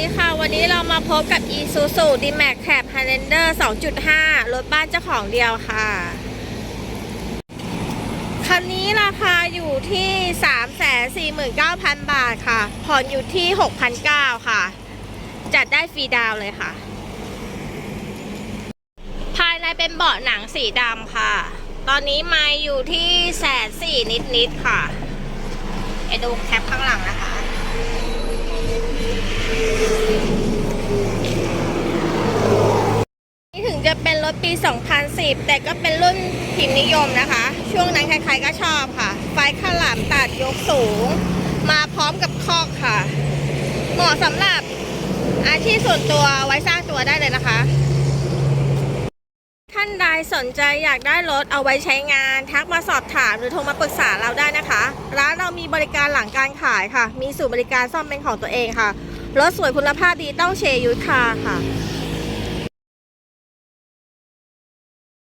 ดีค่ะ วันนี้เรามาพบกับ Isuzu D-Max Cab Highlander 2.5 รถบ้านเจ้าของเดียวค่ะ คันนี้ราคาอยู่ที่ 349,000 บาทค่ะ ผ่อนอยู่ที่ 6,900 ค่ะ จัดได้ฟรีดาวเลยค่ะ ภายในเป็นเบาะหนังสีดำค่ะ ตอนนี้ไม่อยู่ที่แสนสี่นิดๆค่ะไปดูแคปข้างหลังนะคะ นี่ถึง จะเป็นรถปี 2010 แต่ก็เป็นรุ่นพิมพ์นิยมนะคะ ช่วงนั้นใครๆก็ชอบค่ะ ไฟข้าหลังตัดยกสูง มาพร้อมกับคอกค่ะ เหมาะสำหรับอาชีพส่วนตัวไว้สร้างตัวได้เลยนะคะ ท่านใดสนใจอยากได้รถเอาไว้ใช้งาน ทักมาสอบถามหรือโทรมาปรึกษาเราได้นะคะ ร้านเรามีบริการหลังการขายค่ะ มีศูนย์บริการซ่อมเป็นของตัวเองค่ะ รถสวยคุณภาพดีต้องเชยุทธาค่ะ